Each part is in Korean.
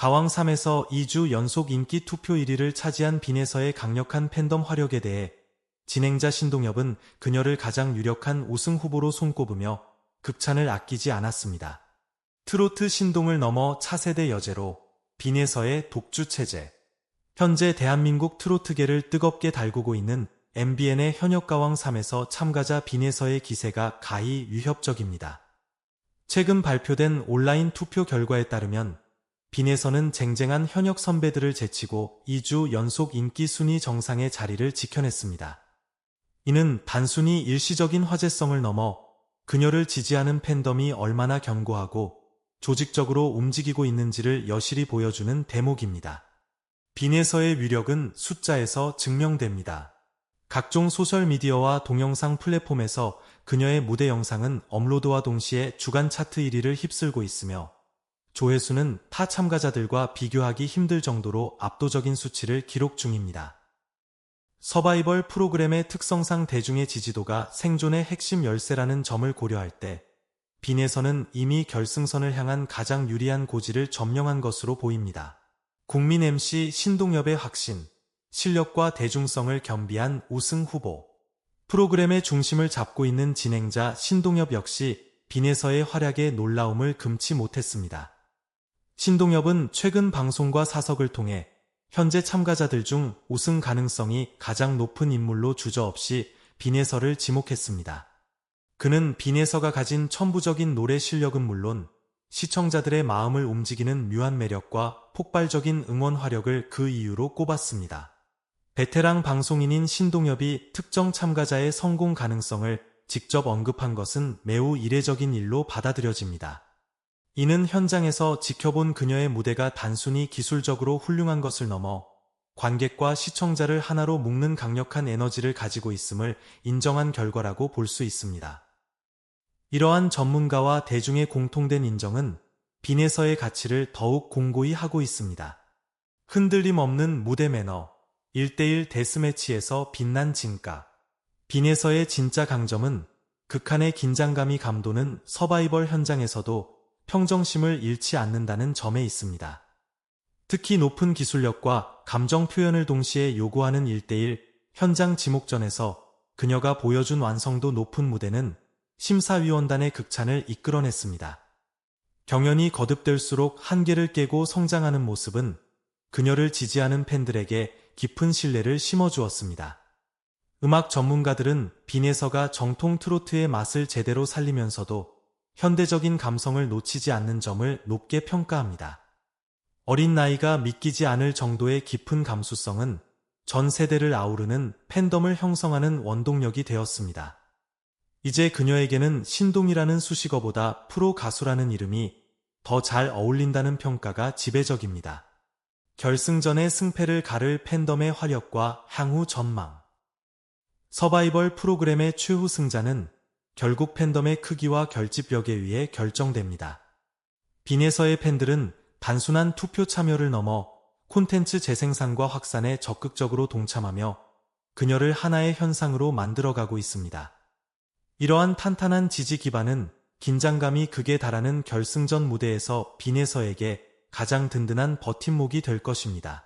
가왕 3에서 2주 연속 인기 투표 1위를 차지한 빈에서의 강력한 팬덤 화력에 대해 진행자 신동엽은 그녀를 가장 유력한 우승 후보로 손꼽으며 극찬을 아끼지 않았습니다. 트로트 신동을 넘어 차세대 여제로 빈에서의 독주 체제. 현재 대한민국 트로트계를 뜨겁게 달구고 있는 MBN의 현역가왕 3에서 참가자 빈에서의 기세가 가히 위협적입니다. 최근 발표된 온라인 투표 결과에 따르면 빈에서는 쟁쟁한 현역 선배들을 제치고 2주 연속 인기 순위 정상의 자리를 지켜냈습니다. 이는 단순히 일시적인 화제성을 넘어 그녀를 지지하는 팬덤이 얼마나 견고하고 조직적으로 움직이고 있는지를 여실히 보여주는 대목입니다. 빈에서의 위력은 숫자에서 증명됩니다. 각종 소셜미디어와 동영상 플랫폼에서 그녀의 무대 영상은 업로드와 동시에 주간 차트 1위를 휩쓸고 있으며 조회수는 타 참가자들과 비교하기 힘들 정도로 압도적인 수치를 기록 중입니다. 서바이벌 프로그램의 특성상 대중의 지지도가 생존의 핵심 열쇠라는 점을 고려할 때 빈에서는 이미 결승선을 향한 가장 유리한 고지를 점령한 것으로 보입니다. 국민 MC 신동엽의 확신, 실력과 대중성을 겸비한 우승 후보. 프로그램의 중심을 잡고 있는 진행자 신동엽 역시 빈에서의 활약에 놀라움을 금치 못했습니다. 신동엽은 최근 방송과 사석을 통해 현재 참가자들 중 우승 가능성이 가장 높은 인물로 주저없이 빈에서를 지목했습니다. 그는 빈에서가 가진 천부적인 노래 실력은 물론 시청자들의 마음을 움직이는 묘한 매력과 폭발적인 응원 화력을 그 이유로 꼽았습니다. 베테랑 방송인인 신동엽이 특정 참가자의 성공 가능성을 직접 언급한 것은 매우 이례적인 일로 받아들여집니다. 이는 현장에서 지켜본 그녀의 무대가 단순히 기술적으로 훌륭한 것을 넘어 관객과 시청자를 하나로 묶는 강력한 에너지를 가지고 있음을 인정한 결과라고 볼 수 있습니다. 이러한 전문가와 대중의 공통된 인정은 빈에서의 가치를 더욱 공고히 하고 있습니다. 흔들림 없는 무대 매너, 1대1 데스매치에서 빛난 진가. 빈에서의 진짜 강점은 극한의 긴장감이 감도는 서바이벌 현장에서도 평정심을 잃지 않는다는 점에 있습니다. 특히 높은 기술력과 감정 표현을 동시에 요구하는 1대1 현장 지목전에서 그녀가 보여준 완성도 높은 무대는 심사위원단의 극찬을 이끌어냈습니다. 경연이 거듭될수록 한계를 깨고 성장하는 모습은 그녀를 지지하는 팬들에게 깊은 신뢰를 심어주었습니다. 음악 전문가들은 빈에서가 정통 트로트의 맛을 제대로 살리면서도 현대적인 감성을 놓치지 않는 점을 높게 평가합니다. 어린 나이가 믿기지 않을 정도의 깊은 감수성은 전 세대를 아우르는 팬덤을 형성하는 원동력이 되었습니다. 이제 그녀에게는 신동이라는 수식어보다 프로 가수라는 이름이 더 잘 어울린다는 평가가 지배적입니다. 결승전의 승패를 가를 팬덤의 화력과 향후 전망. 서바이벌 프로그램의 최후 승자는 결국 팬덤의 크기와 결집력에 의해 결정됩니다. 빈에서의 팬들은 단순한 투표 참여를 넘어 콘텐츠 재생산과 확산에 적극적으로 동참하며 그녀를 하나의 현상으로 만들어가고 있습니다. 이러한 탄탄한 지지 기반은 긴장감이 극에 달하는 결승전 무대에서 빈에서에게 가장 든든한 버팀목이 될 것입니다.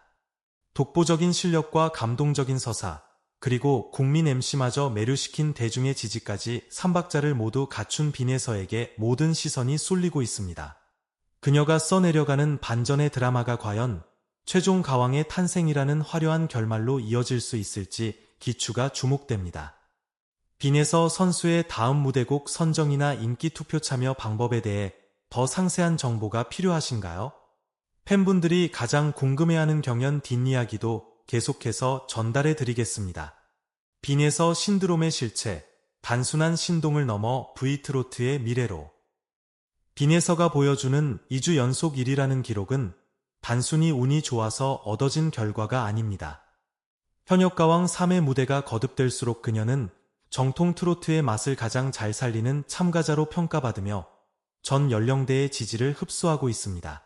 독보적인 실력과 감동적인 서사, 그리고 국민 MC마저 매료시킨 대중의 지지까지 3박자를 모두 갖춘 빈에서에게 모든 시선이 쏠리고 있습니다. 그녀가 써내려가는 반전의 드라마가 과연 최종 가왕의 탄생이라는 화려한 결말로 이어질 수 있을지 기추가 주목됩니다. 빈에서 선수의 다음 무대곡 선정이나 인기 투표 참여 방법에 대해 더 상세한 정보가 필요하신가요? 팬분들이 가장 궁금해하는 경연 뒷이야기도 계속해서 전달해 드리겠습니다. 빈에서 신드롬의 실체, 단순한 신동을 넘어 브이트로트의 미래로. 빈에서가 보여주는 2주 연속 1위라는 기록은 단순히 운이 좋아서 얻어진 결과가 아닙니다. 현역가왕 3의 무대가 거듭될수록 그녀는 정통 트로트의 맛을 가장 잘 살리는 참가자로 평가받으며 전 연령대의 지지를 흡수하고 있습니다.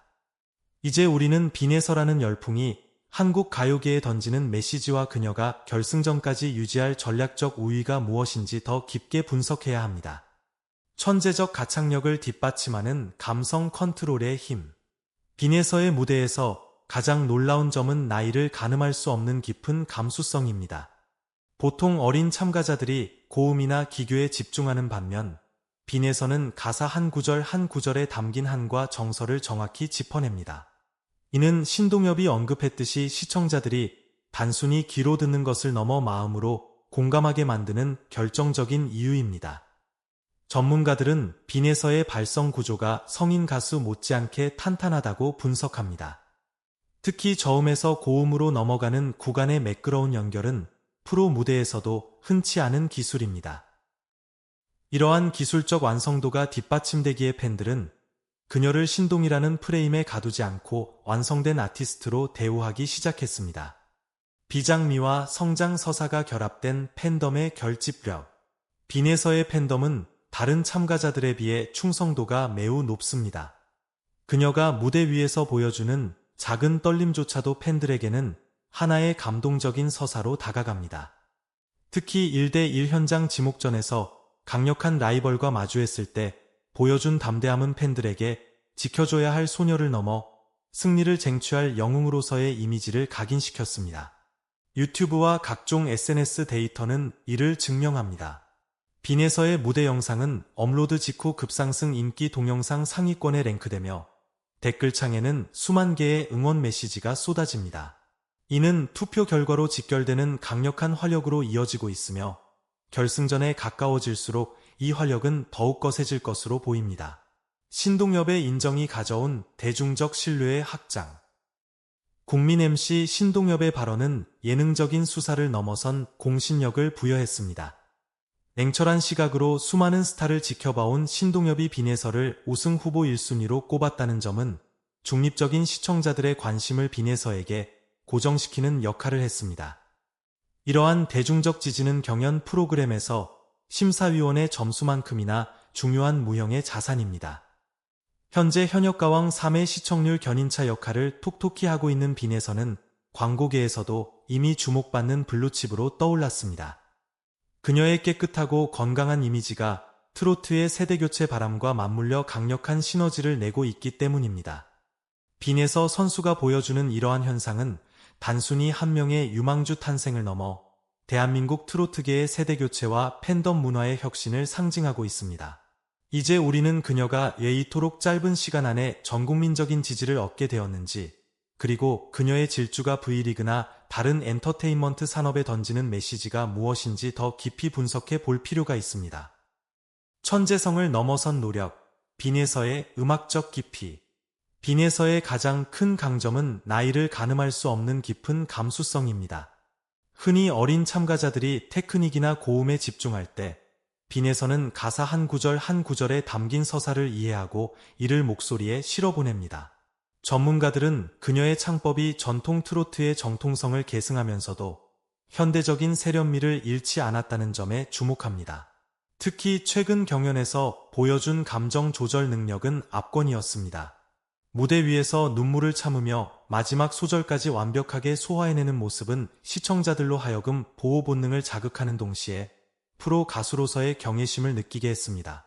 이제 우리는 빈에서라는 열풍이 한국 가요계에 던지는 메시지와 그녀가 결승전까지 유지할 전략적 우위가 무엇인지 더 깊게 분석해야 합니다. 천재적 가창력을 뒷받침하는 감성 컨트롤의 힘. 빈에서의 무대에서 가장 놀라운 점은 나이를 가늠할 수 없는 깊은 감수성입니다. 보통 어린 참가자들이 고음이나 기교에 집중하는 반면 빈에서는 가사 한 구절 한 구절에 담긴 한과 정서를 정확히 짚어냅니다. 이는 신동엽이 언급했듯이 시청자들이 단순히 귀로 듣는 것을 넘어 마음으로 공감하게 만드는 결정적인 이유입니다. 전문가들은 빈에서의 발성 구조가 성인 가수 못지않게 탄탄하다고 분석합니다. 특히 저음에서 고음으로 넘어가는 구간의 매끄러운 연결은 프로 무대에서도 흔치 않은 기술입니다. 이러한 기술적 완성도가 뒷받침되기에 팬들은 그녀를 신동이라는 프레임에 가두지 않고 완성된 아티스트로 대우하기 시작했습니다. 비장미와 성장 서사가 결합된 팬덤의 결집력. 빈에서의 팬덤은 다른 참가자들에 비해 충성도가 매우 높습니다. 그녀가 무대 위에서 보여주는 작은 떨림조차도 팬들에게는 하나의 감동적인 서사로 다가갑니다. 특히 1대1 현장 지목전에서 강력한 라이벌과 마주했을 때 보여준 담대함은 팬들에게 지켜줘야 할 소녀를 넘어 승리를 쟁취할 영웅으로서의 이미지를 각인시켰습니다. 유튜브와 각종 SNS 데이터는 이를 증명합니다. 빈에서의 무대 영상은 업로드 직후 급상승 인기 동영상 상위권에 랭크되며 댓글창에는 수만 개의 응원 메시지가 쏟아집니다. 이는 투표 결과로 직결되는 강력한 활력으로 이어지고 있으며 결승전에 가까워질수록 이 활력은 더욱 거세질 것으로 보입니다. 신동엽의 인정이 가져온 대중적 신뢰의 확장. 국민 MC 신동엽의 발언은 예능적인 수사를 넘어선 공신력을 부여했습니다. 냉철한 시각으로 수많은 스타를 지켜봐온 신동엽이 빈에서를 우승 후보 1순위로 꼽았다는 점은 중립적인 시청자들의 관심을 빈에서에게 고정시키는 역할을 했습니다. 이러한 대중적 지지는 경연 프로그램에서 심사위원의 점수만큼이나 중요한 무형의 자산입니다. 현재 현역가왕 3회 시청률 견인차 역할을 톡톡히 하고 있는 빈에서는 광고계에서도 이미 주목받는 블루칩으로 떠올랐습니다. 그녀의 깨끗하고 건강한 이미지가 트로트의 세대교체 바람과 맞물려 강력한 시너지를 내고 있기 때문입니다. 빈에서 선수가 보여주는 이러한 현상은 단순히 한 명의 유망주 탄생을 넘어 대한민국 트로트계의 세대교체와 팬덤 문화의 혁신을 상징하고 있습니다. 이제 우리는 그녀가 왜 이토록 짧은 시간 안에 전국민적인 지지를 얻게 되었는지, 그리고 그녀의 질주가 V리그나 다른 엔터테인먼트 산업에 던지는 메시지가 무엇인지 더 깊이 분석해 볼 필요가 있습니다. 천재성을 넘어선 노력, 빈에서의 음악적 깊이. 빈에서의 가장 큰 강점은 나이를 가늠할 수 없는 깊은 감수성입니다. 흔히 어린 참가자들이 테크닉이나 고음에 집중할 때 빈에서는 가사 한 구절 한 구절에 담긴 서사를 이해하고 이를 목소리에 실어보냅니다. 전문가들은 그녀의 창법이 전통 트로트의 정통성을 계승하면서도 현대적인 세련미를 잃지 않았다는 점에 주목합니다. 특히 최근 경연에서 보여준 감정 조절 능력은 압권이었습니다. 무대 위에서 눈물을 참으며 마지막 소절까지 완벽하게 소화해내는 모습은 시청자들로 하여금 보호 본능을 자극하는 동시에 프로 가수로서의 경외심을 느끼게 했습니다.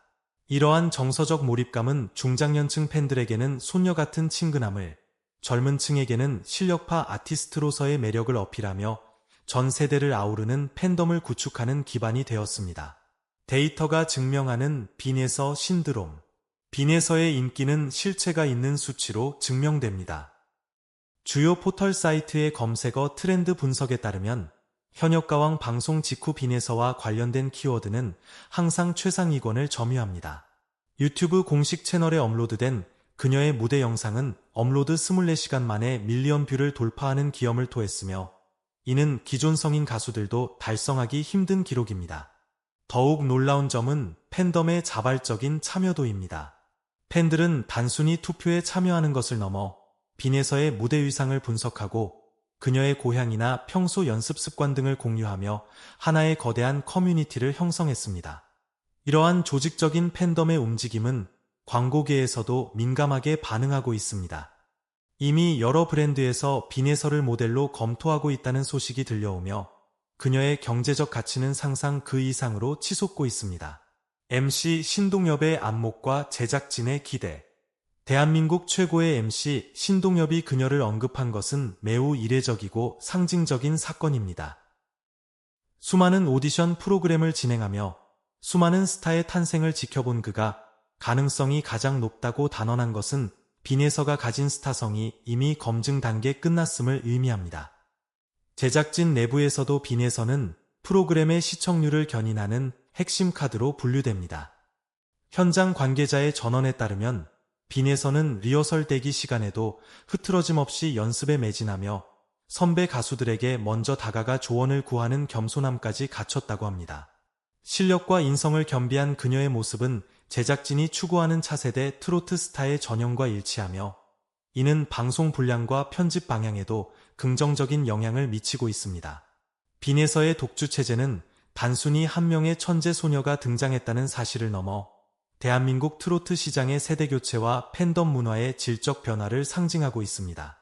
이러한 정서적 몰입감은 중장년층 팬들에게는 손녀 같은 친근함을, 젊은 층에게는 실력파 아티스트로서의 매력을 어필하며 전 세대를 아우르는 팬덤을 구축하는 기반이 되었습니다. 데이터가 증명하는 빈에서 신드롬. 빈에서의 인기는 실체가 있는 수치로 증명됩니다. 주요 포털 사이트의 검색어 트렌드 분석에 따르면 현역 가왕 방송 직후 빈에서와 관련된 키워드는 항상 최상위권을 점유합니다. 유튜브 공식 채널에 업로드된 그녀의 무대 영상은 업로드 24시간 만에 밀리언 뷰를 돌파하는 기염을 토했으며 이는 기존 성인 가수들도 달성하기 힘든 기록입니다. 더욱 놀라운 점은 팬덤의 자발적인 참여도입니다. 팬들은 단순히 투표에 참여하는 것을 넘어 빈에서의 무대 위상을 분석하고 그녀의 고향이나 평소 연습 습관 등을 공유하며 하나의 거대한 커뮤니티를 형성했습니다. 이러한 조직적인 팬덤의 움직임은 광고계에서도 민감하게 반응하고 있습니다. 이미 여러 브랜드에서 비네서를 모델로 검토하고 있다는 소식이 들려오며 그녀의 경제적 가치는 상상 그 이상으로 치솟고 있습니다. MC 신동엽의 안목과 제작진의 기대 대한민국 최고의 MC 신동엽이 그녀를 언급한 것은 매우 이례적이고 상징적인 사건입니다. 수많은 오디션 프로그램을 진행하며 수많은 스타의 탄생을 지켜본 그가 가능성이 가장 높다고 단언한 것은 빈에서가 가진 스타성이 이미 검증 단계 끝났음을 의미합니다. 제작진 내부에서도 빈에서는 프로그램의 시청률을 견인하는 핵심 카드로 분류됩니다. 현장 관계자의 전언에 따르면 빈에서는 리허설 대기 시간에도 흐트러짐 없이 연습에 매진하며 선배 가수들에게 먼저 다가가 조언을 구하는 겸손함까지 갖췄다고 합니다. 실력과 인성을 겸비한 그녀의 모습은 제작진이 추구하는 차세대 트로트 스타의 전형과 일치하며 이는 방송 분량과 편집 방향에도 긍정적인 영향을 미치고 있습니다. 빈에서의 독주 체제는 단순히 한 명의 천재 소녀가 등장했다는 사실을 넘어 대한민국 트로트 시장의 세대 교체와 팬덤 문화의 질적 변화를 상징하고 있습니다.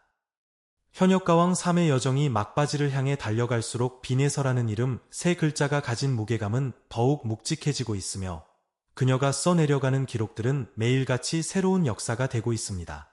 현역가왕 3의 여정이 막바지를 향해 달려갈수록 빈에서라는 이름 세 글자가 가진 무게감은 더욱 묵직해지고 있으며 그녀가 써내려가는 기록들은 매일같이 새로운 역사가 되고 있습니다.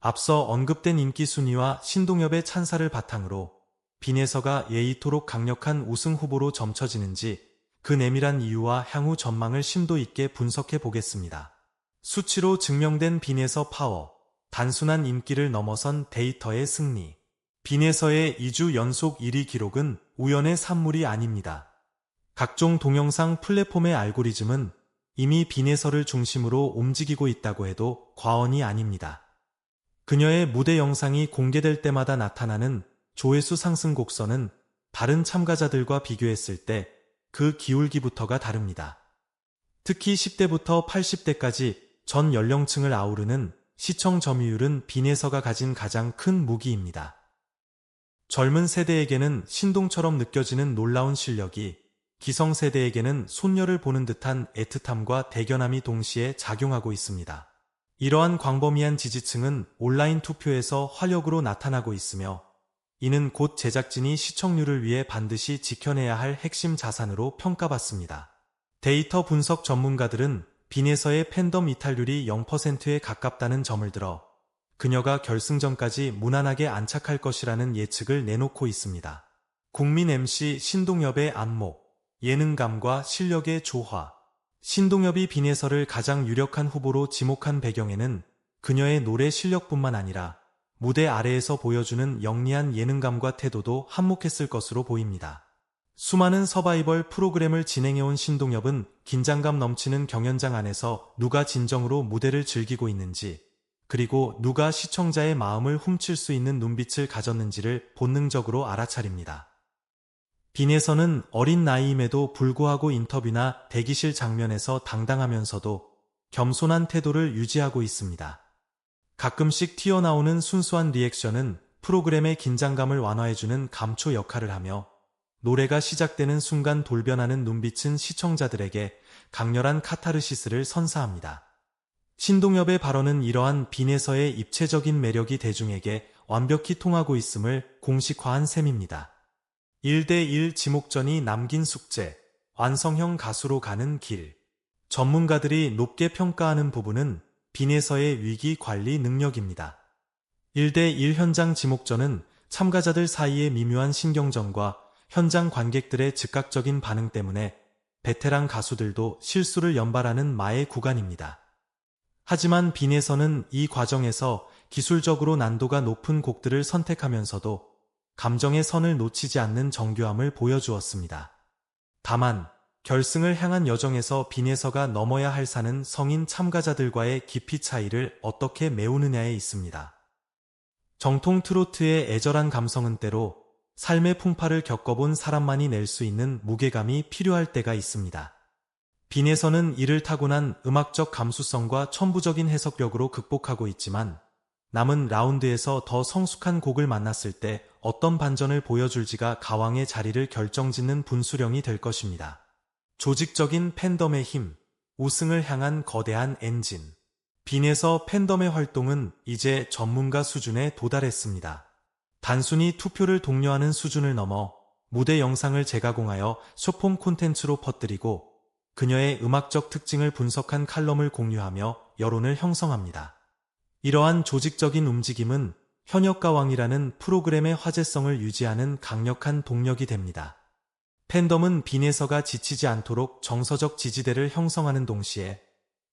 앞서 언급된 인기 순위와 신동엽의 찬사를 바탕으로 빈에서가 예의토록 강력한 우승 후보로 점쳐지는지 그 내밀한 이유와 향후 전망을 심도 있게 분석해 보겠습니다. 수치로 증명된 빈에서 파워, 단순한 인기를 넘어선 데이터의 승리. 빈에서의 2주 연속 1위 기록은 우연의 산물이 아닙니다. 각종 동영상 플랫폼의 알고리즘은 이미 빈에서를 중심으로 움직이고 있다고 해도 과언이 아닙니다. 그녀의 무대 영상이 공개될 때마다 나타나는 조회수 상승 곡선은 다른 참가자들과 비교했을 때 그 기울기부터가 다릅니다. 특히 10대부터 80대까지 전 연령층을 아우르는 시청 점유율은 빈에서가 가진 가장 큰 무기입니다. 젊은 세대에게는 신동처럼 느껴지는 놀라운 실력이 기성세대에게는 손녀를 보는 듯한 애틋함과 대견함이 동시에 작용하고 있습니다. 이러한 광범위한 지지층은 온라인 투표에서 활력으로 나타나고 있으며 이는 곧 제작진이 시청률을 위해 반드시 지켜내야 할 핵심 자산으로 평가받습니다. 데이터 분석 전문가들은 빈에서의 팬덤 이탈률이 0%에 가깝다는 점을 들어 그녀가 결승전까지 무난하게 안착할 것이라는 예측을 내놓고 있습니다. 국민 MC 신동엽의 안목, 예능감과 실력의 조화, 신동엽이 빈에서를 가장 유력한 후보로 지목한 배경에는 그녀의 노래 실력뿐만 아니라 무대 아래에서 보여주는 영리한 예능감과 태도도 한몫했을 것으로 보입니다. 수많은 서바이벌 프로그램을 진행해온 신동엽은 긴장감 넘치는 경연장 안에서 누가 진정으로 무대를 즐기고 있는지, 그리고 누가 시청자의 마음을 훔칠 수 있는 눈빛을 가졌는지를 본능적으로 알아차립니다. 빈에서는 어린 나이임에도 불구하고 인터뷰나 대기실 장면에서 당당하면서도 겸손한 태도를 유지하고 있습니다. 가끔씩 튀어나오는 순수한 리액션은 프로그램의 긴장감을 완화해주는 감초 역할을 하며 노래가 시작되는 순간 돌변하는 눈빛은 시청자들에게 강렬한 카타르시스를 선사합니다. 신동엽의 발언은 이러한 빈에서의 입체적인 매력이 대중에게 완벽히 통하고 있음을 공식화한 셈입니다. 1대1 지목전이 남긴 숙제, 완성형 가수로 가는 길. 전문가들이 높게 평가하는 부분은 빈에서의 위기 관리 능력입니다. 1대1 현장 지목전은 참가자들 사이의 미묘한 신경전과 현장 관객들의 즉각적인 반응 때문에 베테랑 가수들도 실수를 연발하는 마의 구간입니다. 하지만 빈에서는 이 과정에서 기술적으로 난도가 높은 곡들을 선택하면서도 감정의 선을 놓치지 않는 정교함을 보여주었습니다. 다만 결승을 향한 여정에서 빈에서가 넘어야 할 산은 성인 참가자들과의 깊이 차이를 어떻게 메우느냐에 있습니다. 정통 트로트의 애절한 감성은 때로 삶의 풍파를 겪어본 사람만이 낼 수 있는 무게감이 필요할 때가 있습니다. 빈에서는 이를 타고난 음악적 감수성과 천부적인 해석력으로 극복하고 있지만 남은 라운드에서 더 성숙한 곡을 만났을 때 어떤 반전을 보여줄지가 가왕의 자리를 결정짓는 분수령이 될 것입니다. 조직적인 팬덤의 힘, 우승을 향한 거대한 엔진. 빈에서 팬덤의 활동은 이제 전문가 수준에 도달했습니다. 단순히 투표를 독려하는 수준을 넘어 무대 영상을 재가공하여 쇼폼 콘텐츠로 퍼뜨리고 그녀의 음악적 특징을 분석한 칼럼을 공유하며 여론을 형성합니다. 이러한 조직적인 움직임은 현역가왕이라는 프로그램의 화제성을 유지하는 강력한 동력이 됩니다. 팬덤은 빈에서가 지치지 않도록 정서적 지지대를 형성하는 동시에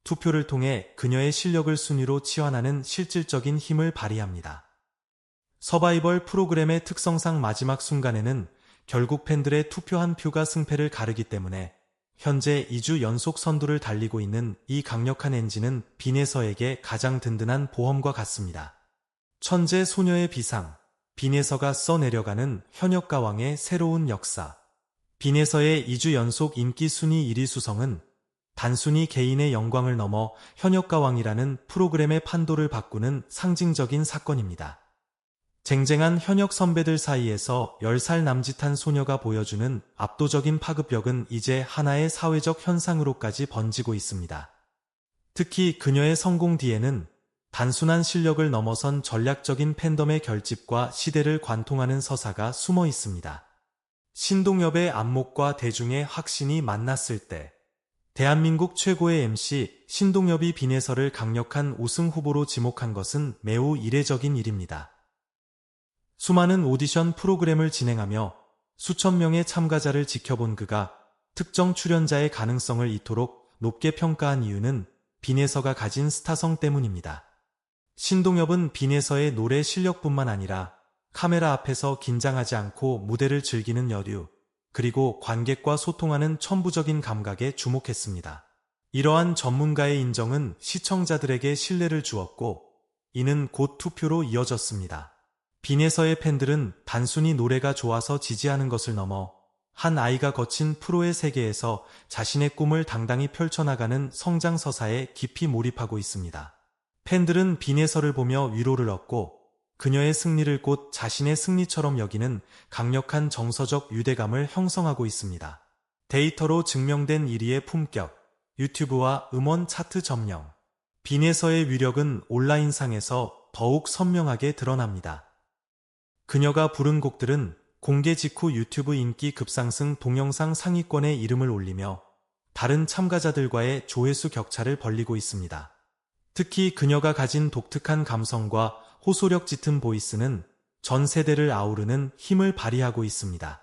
투표를 통해 그녀의 실력을 순위로 치환하는 실질적인 힘을 발휘합니다. 서바이벌 프로그램의 특성상 마지막 순간에는 결국 팬들의 투표 한 표가 승패를 가르기 때문에 현재 2주 연속 선두를 달리고 있는 이 강력한 엔진은 빈에서에게 가장 든든한 보험과 같습니다. 천재 소녀의 비상, 빈에서가 써내려가는 현역가왕의 새로운 역사. 빈에서의 2주 연속 인기 순위 1위 수성은 단순히 개인의 영광을 넘어 현역가왕이라는 프로그램의 판도를 바꾸는 상징적인 사건입니다. 쟁쟁한 현역 선배들 사이에서 10살 남짓한 소녀가 보여주는 압도적인 파급력은 이제 하나의 사회적 현상으로까지 번지고 있습니다. 특히 그녀의 성공 뒤에는 단순한 실력을 넘어선 전략적인 팬덤의 결집과 시대를 관통하는 서사가 숨어 있습니다. 신동엽의 안목과 대중의 확신이 만났을 때 대한민국 최고의 MC 신동엽이 빈에서를 강력한 우승 후보로 지목한 것은 매우 이례적인 일입니다. 수많은 오디션 프로그램을 진행하며 수천 명의 참가자를 지켜본 그가 특정 출연자의 가능성을 이토록 높게 평가한 이유는 빈에서가 가진 스타성 때문입니다. 신동엽은 빈에서의 노래 실력뿐만 아니라 카메라 앞에서 긴장하지 않고 무대를 즐기는 여류, 그리고 관객과 소통하는 천부적인 감각에 주목했습니다. 이러한 전문가의 인정은 시청자들에게 신뢰를 주었고, 이는 곧 투표로 이어졌습니다. 빈에서의 팬들은 단순히 노래가 좋아서 지지하는 것을 넘어 한 아이가 거친 프로의 세계에서 자신의 꿈을 당당히 펼쳐나가는 성장서사에 깊이 몰입하고 있습니다. 팬들은 빈에서를 보며 위로를 얻고 그녀의 승리를 곧 자신의 승리처럼 여기는 강력한 정서적 유대감을 형성하고 있습니다. 데이터로 증명된 1위의 품격, 유튜브와 음원 차트 점령, 빈에서의 위력은 온라인상에서 더욱 선명하게 드러납니다. 그녀가 부른 곡들은 공개 직후 유튜브 인기 급상승 동영상 상위권에 이름을 올리며 다른 참가자들과의 조회수 격차를 벌리고 있습니다. 특히 그녀가 가진 독특한 감성과 호소력 짙은 보이스는 전 세대를 아우르는 힘을 발휘하고 있습니다.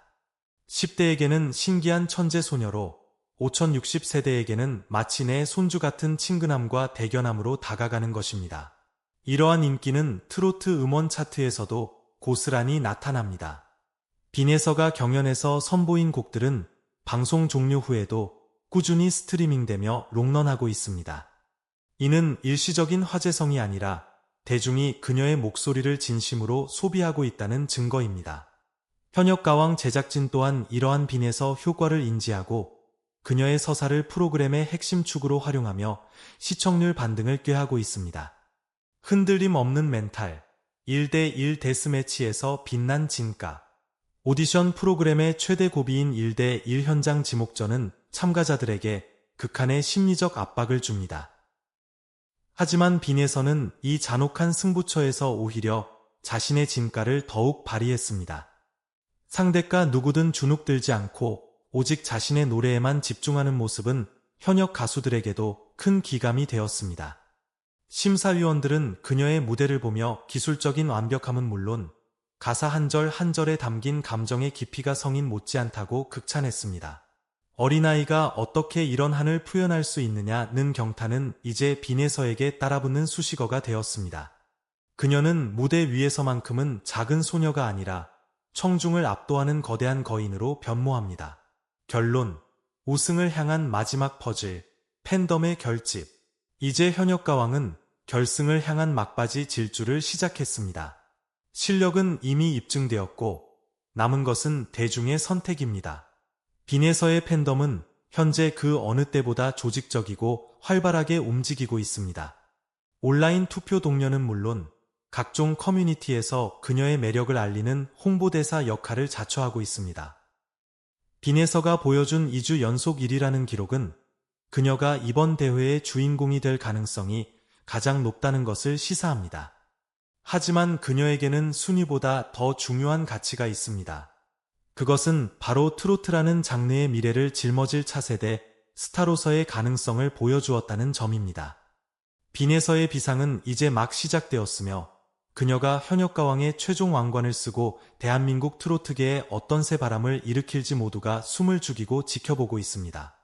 10대에게는 신기한 천재 소녀로 5060세대에게는 마치 내 손주 같은 친근함과 대견함으로 다가가는 것입니다. 이러한 인기는 트로트 음원 차트에서도 고스란히 나타납니다. 빈에서가 경연에서 선보인 곡들은 방송 종료 후에도 꾸준히 스트리밍되며 롱런하고 있습니다. 이는 일시적인 화제성이 아니라 대중이 그녀의 목소리를 진심으로 소비하고 있다는 증거입니다. 현역 가왕 제작진 또한 이러한 빈에서 효과를 인지하고 그녀의 서사를 프로그램의 핵심 축으로 활용하며 시청률 반등을 꾀하고 있습니다. 흔들림 없는 멘탈, 1대1 데스매치에서 빛난 진가. 오디션 프로그램의 최대 고비인 1대1 현장 지목전은 참가자들에게 극한의 심리적 압박을 줍니다. 하지만 빈에서는 이 잔혹한 승부처에서 오히려 자신의 진가를 더욱 발휘했습니다. 상대가 누구든 주눅들지 않고 오직 자신의 노래에만 집중하는 모습은 현역 가수들에게도 큰 기감이 되었습니다. 심사위원들은 그녀의 무대를 보며 기술적인 완벽함은 물론 가사 한 절 한 절에 담긴 감정의 깊이가 성인 못지않다고 극찬했습니다. 어린아이가 어떻게 이런 한을 표현할 수 있느냐는 경탄은 이제 빈에서에게 따라붙는 수식어가 되었습니다. 그녀는 무대 위에서만큼은 작은 소녀가 아니라 청중을 압도하는 거대한 거인으로 변모합니다. 결론, 우승을 향한 마지막 퍼즐, 팬덤의 결집. 이제 현역가왕은 결승을 향한 막바지 질주를 시작했습니다. 실력은 이미 입증되었고 남은 것은 대중의 선택입니다. 빈에서의 팬덤은 현재 그 어느 때보다 조직적이고 활발하게 움직이고 있습니다. 온라인 투표 동료는 물론 각종 커뮤니티에서 그녀의 매력을 알리는 홍보대사 역할을 자처하고 있습니다. 빈에서가 보여준 2주 연속 1위라는 기록은 그녀가 이번 대회의 주인공이 될 가능성이 가장 높다는 것을 시사합니다. 하지만 그녀에게는 순위보다 더 중요한 가치가 있습니다. 그것은 바로 트로트라는 장르의 미래를 짊어질 차세대 스타로서의 가능성을 보여주었다는 점입니다. 빈에서의 비상은 이제 막 시작되었으며 그녀가 현역가왕의 최종 왕관을 쓰고 대한민국 트로트계에 어떤 새 바람을 일으킬지 모두가 숨을 죽이고 지켜보고 있습니다.